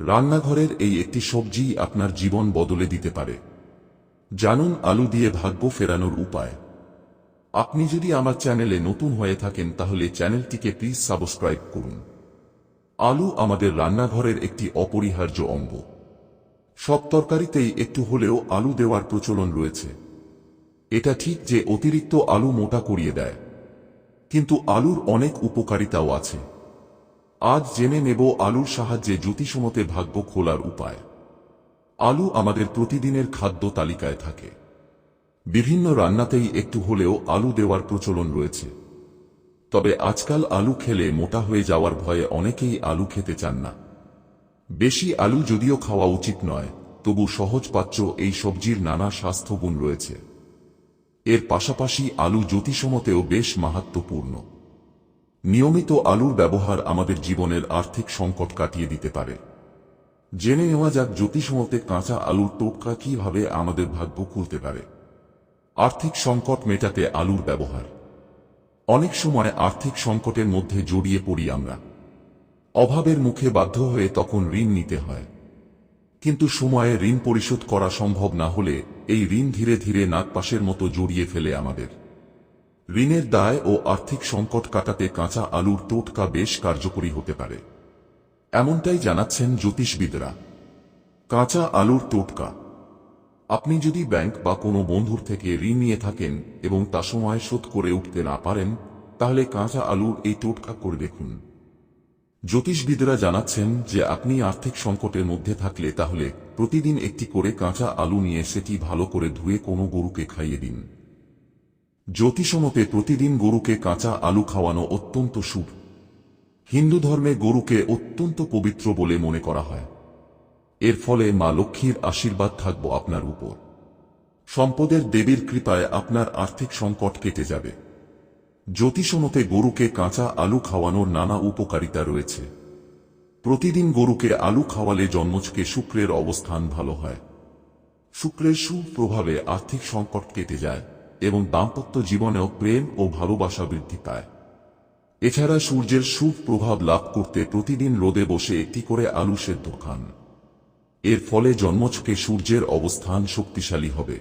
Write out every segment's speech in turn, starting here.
রান্নাঘরের এই একটি সবজি আপনার জীবন বদলে দিতে পারে। জানুন আলু দিয়ে ভাগ্য ফেরানোর উপায়। আপনি যদি আমার চ্যানেলে নতুন হয়ে থাকেন তাহলে চ্যানেলটিকে প্লিজ সাবস্ক্রাইব করুন। আলু আমাদের রান্নাঘরের একটি অপরিহার্য অঙ্গ। সব তরকারিতেই একটু হলেও আলু দেওয়ার প্রচলন রয়েছে। এটা ঠিক যে অতিরিক্ত আলু মোটা করিয়ে দেয়। কিন্তু আলুর অনেক উপকারিতাও আছে। আজ জেনে নেব আলুর সাহায্যে জ্যোতিষমতে ভাগ্য খোলার উপায়। আলু আমাদের প্রতিদিনের খাদ্য তালিকায় থাকে। বিভিন্ন রান্নাতেই একটু হলেও আলু দেওয়ার প্রচলন রয়েছে। তবে আজকাল আলু খেলে মোটা হয়ে যাওয়ার ভয়ে অনেকেই আলু খেতে চান না। বেশি আলু যদিও খাওয়া উচিত নয়, তবু সহজপাচ্য এই সবজির নানা স্বাস্থ্যগুণ রয়েছে। এর পাশাপাশি আলু জ্যোতিষমতেও বেশ মাহাত্মপূর্ণ। নিয়মিত আলুর ব্যবহার আমাদের জীবনের আর্থিক সংকট কাটিয়ে দিতে পারে। জেনে নেওয়া যাক জ্যোতিষমতে কাঁচা আলুর টোটকা কীভাবে আমাদের ভাগ্য খুলতে পারে। আর্থিক সংকট মেটাতে আলুর ব্যবহার। অনেক সময় আর্থিক সংকটের মধ্যে জড়িয়ে পড়ি আমরা। অভাবের মুখে বাধ্য হয়ে তখন ঋণ নিতে হয়। কিন্তু সময়ে ঋণ পরিশোধ করা সম্ভব না হলে এই ঋণ ধীরে ধীরে নাগপাশের মতো জড়িয়ে ফেলে আমাদের। ঋণের দায় ও আর্থিক সংকট কাটাতে কাঁচা আলুর টোটকা বেশ কার্যকরী হতে পারে। এমনটাই জানাচ্ছেন জ্যোতিষবিদরা। কাঁচা আলুর টোটকা। আপনি যদি ব্যাংক বা কোনো বন্ধুর থেকে ঋণ নিয়ে থাকেন এবং তা সময় শোধ করে উঠতে না পারেন, তাহলে কাঁচা আলুর এই টোটকা করে দেখুন। জ্যোতিষবিদরা জানাচ্ছেন যে আপনি আর্থিক সংকটের মধ্যে থাকলে তাহলে প্রতিদিন একটি করে কাঁচা আলু নিয়ে সেটি ভালো করে ধুয়ে কোনো গরুকে খাইয়ে দিন। জ্যোতিষমতে প্রতিদিন গরুকে কাঁচা আলু খাওয়ানো অত্যন্ত শুভ। হিন্দু ধর্মে গরুকে অত্যন্ত পবিত্র বলে মনে করা হয়। এর ফলে মা লক্ষ্মীর আশীর্বাদ থাকব আপনার উপর। সম্পদের দেবীর কৃপায় আপনার আর্থিক সংকট কেটে যাবে। জ্যোতিষমতে গরুকে কাঁচা আলু খাওয়ানোর নানা উপকারিতা রয়েছে। প্রতিদিন গরুকে আলু খাওয়ালে জন্মজকে শুক্রের অবস্থান ভালো হয়। শুক্রের সুপ্রভাবে আর্থিক সংকট কেটে যায়। এবং দাম্পত্য জীবনেও প্রেম ও ভালোবাসা বৃদ্ধি পায়। এছাড়া সূর্যের সুপ্রভাব লাভ করতে প্রতিদিন রোদে বসে একটি করে আলু সেদ্ধ খান। এর ফলে জন্মছকে সূর্যের অবস্থান শক্তিশালী হবে।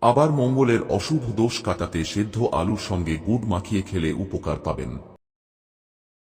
আবার মঙ্গলের অশুভ দোষ কাটাতে সেদ্ধ আলুর সঙ্গে গুড় মাখিয়ে খেলে উপকার পাবেন।